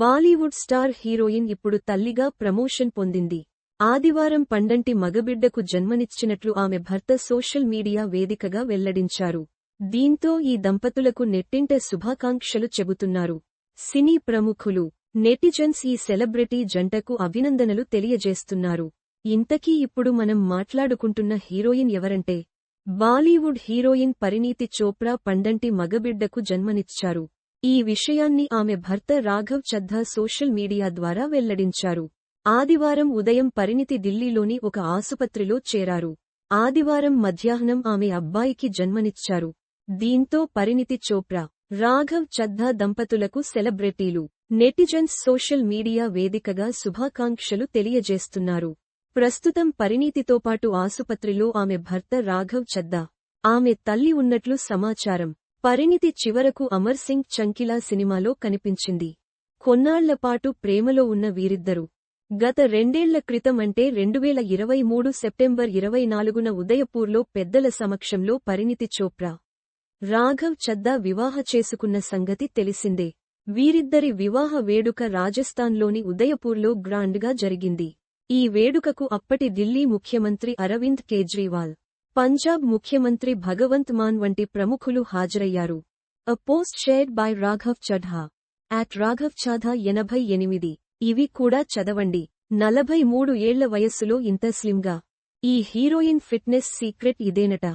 Bollywood star heroine ఇప్పుడు తల్లిగా promotion పొందింది. ఆదివారం పండంటి మగబిడ్డకు జన్మనిచ్చినట్లు ఆమె భర్త సోషల్ మీడియా వేదికగా వెల్లడించారు. దీంతో ఈ దంపతులకు నెట్టింట శుభాకాంక్షలు చెబుతున్నారు. సినీ ప్రముఖులు నెటిజన్స్ ఈ సెలబ్రిటీ జంటకు అభినందనలు తెలియజేస్తున్నారు. ఇంతకీ ఇప్పుడు మనం మాట్లాడుకుంటున్న హీరోయిన్ ఎవరంటే బాలీవుడ్ హీరోయిన్ పరిణీతి చోప్రా పండంటి మగబిడ్డకు జన్మనిచ్చారు. ఈ విషయాన్ని ఆమె భర్త రాఘవ్ చద్దా సోషల్ మీడియా ద్వారా వెల్లడించారు. ఆదివారం ఉదయం పరిణితి ఢిల్లీలోని ఒక ఆసుపత్రిలో చేరారు. ఆదివారం మధ్యాహ్నం ఆమె అబ్బాయికి జన్మనిచ్చారు. దీంతో పరిణితి చోప్రా రాఘవ్ చద్దా దంపతులకు సెలబ్రిటీలు నెటిజన్స్ సోషల్ మీడియా వేదికగా శుభాకాంక్షలు తెలియజేస్తున్నారు. ప్రస్తుతం పరిణీతితో పాటు ఆసుపత్రిలో ఆమె భర్త రాఘవ్ చద్దా. ఆమె తల్లి ఉన్నట్లు సమాచారం. పరిణితి చివరకు అమర్ సింగ్ చంకిలా సినిమాలో కనిపించింది. కొన్నాళ్ళపాటు ప్రేమలో ఉన్న వీరిద్దరూ. గత రెండేళ్ళ క్రితం అంటే రెండువేల ఇరవై మూడు సెప్టెంబర్ ఇరవై నాలుగున ఉదయపూర్లో పెద్దల సమక్షంలో పరిణితి చోప్రా. రాఘవ్ చద్దా వివాహ చేసుకున్న సంగతి తెలిసిందే. వీరిద్దరి వివాహ వేడుక రాజస్థాన్లోని ఉదయపూర్లో గ్రాండ్గా జరిగింది. ఈ వేడుకకు అప్పటి ఢిల్లీ ముఖ్యమంత్రి అరవింద్ కేజ్రీవాల్ పంజాబ్ ముఖ్యమంత్రి భగవంత్ మాన్ వంటి ప్రముఖులు హాజరయ్యారు. A post shared by Raghav Chadha at Raghav Chadha ఎనభై ఎనిమిది. ఇవి కూడా చదవండి. నలభై మూడు ఏళ్ళ వయస్సులో ఇంత స్లిమ్గా ఈ హీరోయిన్ ఫిట్నెస్ సీక్రెట్ ఇదేనట.